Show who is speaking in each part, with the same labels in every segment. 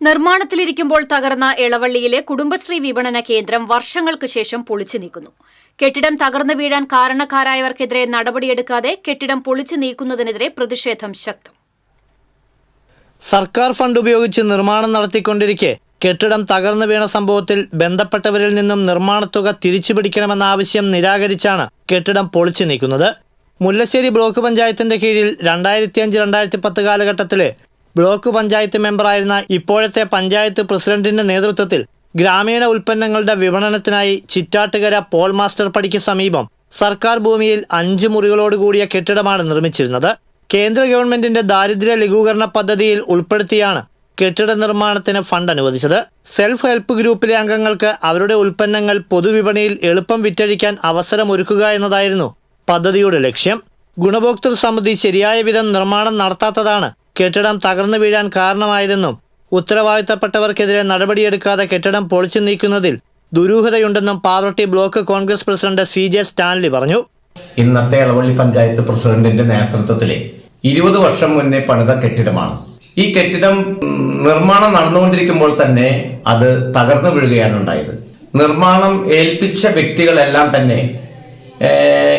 Speaker 1: നിർമ്മാണത്തിലിരിക്കുമ്പോൾ തകർന്ന ഇളവള്ളിയിലെ കുടുംബശ്രീ വിപണന കേന്ദ്രം വർഷങ്ങൾക്ക് ശേഷം പൊളിച്ചു നീക്കുന്നു. കെട്ടിടം തകർന്നു വീഴാൻ കാരണക്കാരായവർക്കെതിരെ നടപടിയെടുക്കാതെ കെട്ടിടം പൊളിച്ചു നീക്കുന്നതിനെതിരെ പ്രതിഷേധം ശക്തം.
Speaker 2: സർക്കാർ ഫണ്ട് ഉപയോഗിച്ച് നിർമ്മാണം നടത്തിക്കൊണ്ടിരിക്കെ കെട്ടിടം തകർന്നു വീണ സംഭവത്തിൽ ബന്ധപ്പെട്ടവരിൽ നിന്നും നിർമ്മാണത്തുക തിരിച്ചുപിടിക്കണമെന്ന ആവശ്യം നിരാകരിച്ചാണ് കെട്ടിടം പൊളിച്ചു നീക്കുന്നത്. മുല്ലശ്ശേരി ബ്ലോക്ക് പഞ്ചായത്തിന്റെ കീഴിൽ രണ്ടായിരത്തി അഞ്ച് രണ്ടായിരത്തി പത്ത് കാലഘട്ടത്തിലെ ബ്ലോക്ക് പഞ്ചായത്ത് മെമ്പറായിരുന്ന ഇപ്പോഴത്തെ പഞ്ചായത്ത് പ്രസിഡന്റിന്റെ നേതൃത്വത്തിൽ ഗ്രാമീണ ഉൽപ്പന്നങ്ങളുടെ വിപണനത്തിനായി ചിറ്റാട്ടുകര പോൾ മാസ്റ്റർ പടിക്ക് സമീപം സർക്കാർ ഭൂമിയിൽ അഞ്ച് മുറികളോട് കൂടിയ കെട്ടിടമാണ് നിർമ്മിച്ചിരുന്നത്. കേന്ദ്ര ഗവൺമെന്റിന്റെ ദാരിദ്ര്യ ലഘൂകരണ പദ്ധതിയിൽ ഉൾപ്പെടുത്തിയാണ് കെട്ടിട നിർമ്മാണത്തിന് ഫണ്ട് അനുവദിച്ചത്. സെൽഫ് ഹെൽപ്പ് ഗ്രൂപ്പിലെ അംഗങ്ങൾക്ക് അവരുടെ ഉൽപ്പന്നങ്ങൾ പൊതുവിപണിയിൽ എളുപ്പം വിറ്റഴിക്കാൻ അവസരമൊരുക്കുക എന്നതായിരുന്നു പദ്ധതിയുടെ ലക്ഷ്യം. ഗുണഭോക്തൃ സമിതി ശരിയായ വിധം നിർമ്മാണം നടത്താത്തതാണ് കെട്ടിടം തകർന്നു വീഴാൻ കാരണമായതെന്നും ഉത്തരവാദിത്തപ്പെട്ടവർക്കെതിരെ നടപടിയെടുക്കാതെ കെട്ടിടം പൊളിച്ചു നീക്കുന്നതിൽ ദുരൂഹതയുണ്ടെന്നും Pavaratty block Congress president C J Stanley പറഞ്ഞു.
Speaker 3: ഇന്നത്തെ ഇളവള്ളി പഞ്ചായത്ത് പ്രസിഡന്റിന്റെ നേതൃത്വത്തിൽ ഇരുപത് വർഷം മുന്നേ പണിത കെട്ടിടമാണ്. ഈ കെട്ടിടം നിർമ്മാണം നടന്നുകൊണ്ടിരിക്കുമ്പോൾ തന്നെ അത് തകർന്നു വീഴുകയാണ് ഉണ്ടായത്. നിർമ്മാണം ഏൽപ്പിച്ച വ്യക്തികളെല്ലാം തന്നെ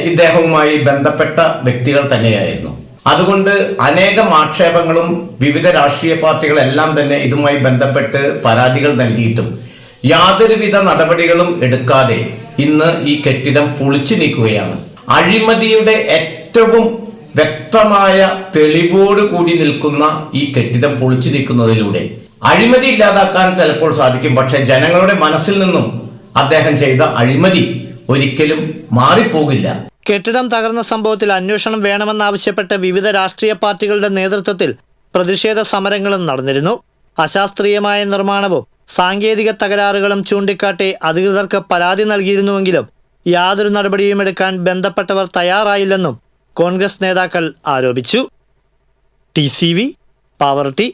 Speaker 3: ഇദ്ദേഹവുമായി ബന്ധപ്പെട്ട വ്യക്തികൾ തന്നെയായിരുന്നു. അതുകൊണ്ട് അനേകം ആക്ഷേപങ്ങളും വിവിധ രാഷ്ട്രീയ പാർട്ടികളെല്ലാം തന്നെ ഇതുമായി ബന്ധപ്പെട്ട് പരാതികൾ നൽകിയിട്ടും യാതൊരുവിധ നടപടികളും എടുക്കാതെ ഇന്ന് ഈ കെട്ടിടം പൊളിച്ചു നീക്കുകയാണ്. അഴിമതിയുടെ ഏറ്റവും വ്യക്തമായ തെളിവോട് കൂടി നിൽക്കുന്ന ഈ കെട്ടിടം പൊളിച്ചു നീക്കുന്നതിലൂടെ. അഴിമതി ഇല്ലാതാക്കാൻ ചിലപ്പോൾ സാധിക്കും പക്ഷെ ജനങ്ങളുടെ മനസ്സിൽ നിന്നും അദ്ദേഹം ചെയ്ത അഴിമതി ഒരിക്കലും മാറിപ്പോകില്ല.
Speaker 2: കെട്ടിടം തകർന്ന സംഭവത്തിൽ അന്വേഷണം വേണമെന്നാവശ്യപ്പെട്ട് വിവിധ രാഷ്ട്രീയ പാർട്ടികളുടെ നേതൃത്വത്തിൽ പ്രതിഷേധ സമരങ്ങളും നടന്നിരുന്നു. അശാസ്ത്രീയമായ നിർമ്മാണവും സാങ്കേതിക തകരാറുകളും ചൂണ്ടിക്കാട്ടി അധികൃതർക്ക് പരാതി നൽകിയിരുന്നുവെങ്കിലും യാതൊരു നടപടിയും എടുക്കാൻ ബന്ധപ്പെട്ടവർ തയ്യാറായില്ലെന്നും കോൺഗ്രസ് നേതാക്കൾ ആരോപിച്ചു. T C V Pavaratty